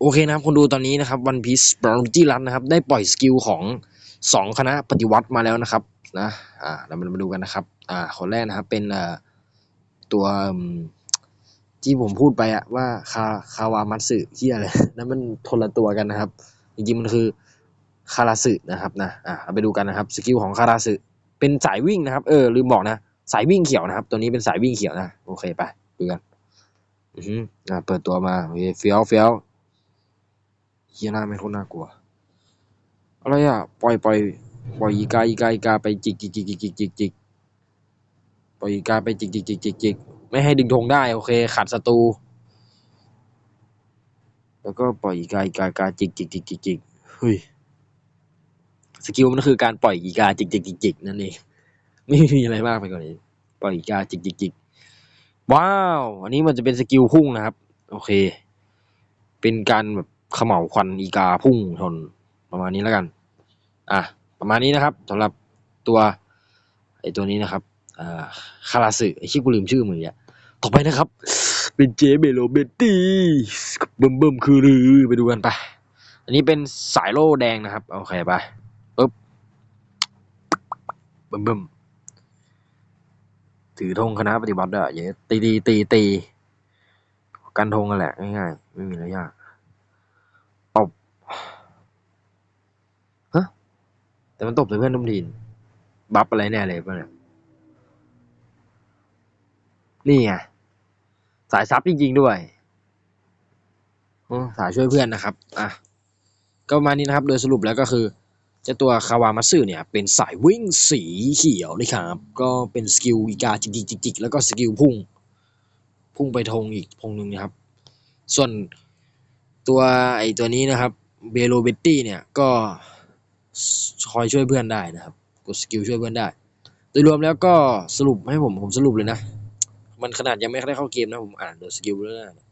โอเคนะครับคนดูตอนนี้นะครับวันพีซบราวจี้รันนะครับได้ปล่อยสกิลของสองคณะปฏิวัติมาแล้วนะครับนะอ่าเรามาดูกันนะครับอ่าคนแรกนะครับเป็นอ่อตัวที่ผมพูดไปอะว่าคาคาวามัตสึที่อะไรนั่นมันคนละตัวกันนะครับ จริงๆมันคือคาราสึนะครับนะอ่าเราไปดูกันนะครับสกิลของคาราสึเป็นสายวิ่งนะครับเออลืมบอกนะสายวิ่งเขียวนะครับ ตัวนี้เป็นสายวิ่งเขียวนะโอเคไปดูกันอือฮึอ่าเปิดตัวมาเคเฟี้ยวเฟี้ยว เฮียหน้าไม่โคตรน่ากลัว อะไรอะ ปล่อยปล่อยปล่อยอีกาอีกาอีกาไปจิกจิกจิกจิกจิกจิกจิกปล่อยอีกาไปจิกจิกจิกจิกจิกไม่ให้ดึงธงได้ โอเค ขัดศัตรูแล้วก็ปล่อยอีกาอีกาอีกาจิกจิกจิกจิกจิกเฮ้ยสกิลมันคือการปล่อยอีกาจิกจิกจิกจิกนั่นเองไม่มีอะไรมากไปกว่านี้ ปล่อยอีกาจิกจิกจิกว้าว อันนี้มันจะเป็นสกิลพุ่งนะครับ โอเค เป็นการแบบ เขม่าวควันอีกาพุ่งชนประมาณนี้แล้วกัน อะ ประมาณนี้นะครับสำหรับตัวไอตัวนี้นะครับอ่าคาราสึไอชื่อกูลืมชื่อมึงอะต่อไปนะครับ เป็นเจเบโลเบตตี้เบิ่มเบิ่มคือรือไปดูกันไป อันนี้เป็นสายโล่แดงนะครับโอเคไปปึ๊บเบิ่มเบิ่มถือธงคณะปฏิบัติด้วยเย้ตีตีตีตีกันธงกันแหละง่ายๆไม่มีอะไรยาก ตบ ฮะ แต่มันตบใส่เพื่อนทุกทีนบัฟอะไรแน่เลยป่ะเนี่ยนี่ไงสายซับจริงๆด้วยโอ้สายช่วยเพื่อนนะครับ อะ ก็ประมาณนี้นะครับ โดยสรุปแล้วก็คือเจ้าตัวคาวามัตสึเนี่ย เป็นสายวิ่งสีเขียวนะครับ ก็เป็นสกิลอีกาจิกจิกจิกๆๆแล้วก็สกิลพุ่ง พุ่งไปธงอีกธงหนึ่งนะครับ ส่วนตัวไอตัวนี้นะครับ เบโลเบตตี้เนี่ยก็ คอยช่วยเพื่อนได้นะครับ กดสกิลช่วยเพื่อนได้ โดยรวมแล้วก็สรุปให้ผมผมสรุปเลยนะ มันขนาดยังไม่ได้เข้าเกมนะผมอ่านโดยสกิลแล้วนะ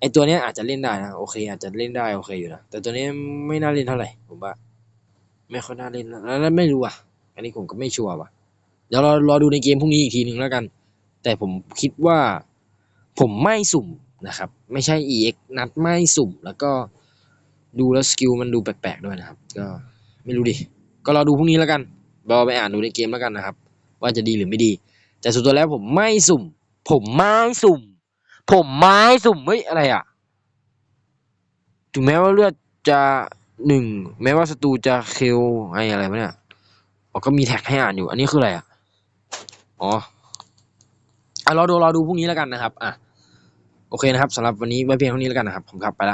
ไอตัวนี้อาจจะเล่นได้นะโอเค อาจจะเล่นได้โอเคอยู่นะแต่ตัวนี้ไม่น่าเล่นเท่าไหร่ผมว่า ไม่ค่อยน่าเล่นแล้วไม่รู้อะ อันนี้ผมก็ไม่ชัวร์ว่ะเดี๋ยวรอรอดูในเกมพรุ่งนี้อีกทีหนึ่งแล้วกัน แต่ผมคิดว่าผมไม่สุ่มนะครับ ไม่ใช่ EX นัดไม่สุ่ม แล้วก็ดูแล้วสกิลมันดูแปลกๆด้วยนะครับ ก็ ไม่รู้ดิ ก็รอดูพรุ่งนี้แล้วกันรอไปอ่านดูในเกมแล้วกันนะครับ ว่าจะดีหรือไม่ดี แต่สุดตัวแล้วผมไม่สุ่ม ผมไม่สุ่ม ผมไม่สุ่มเฮ้ยอะไรอะถึงแม้ว่าเลือดจะหนึ่งแม้ว่าศัตรูจะเคลไออะไรวะเนี่ยอ๋อก็มีแท็กให้อ่านอยู่ อันนี้คืออะไรอะอ๋ออะรอดูรอดูพรุ่งนี้แล้วกันนะครับ อะ โอเคนะครับสำหรับวันนี้ไว้เพียงเท่านี้แล้วกันนะครับ ผมครับไปละ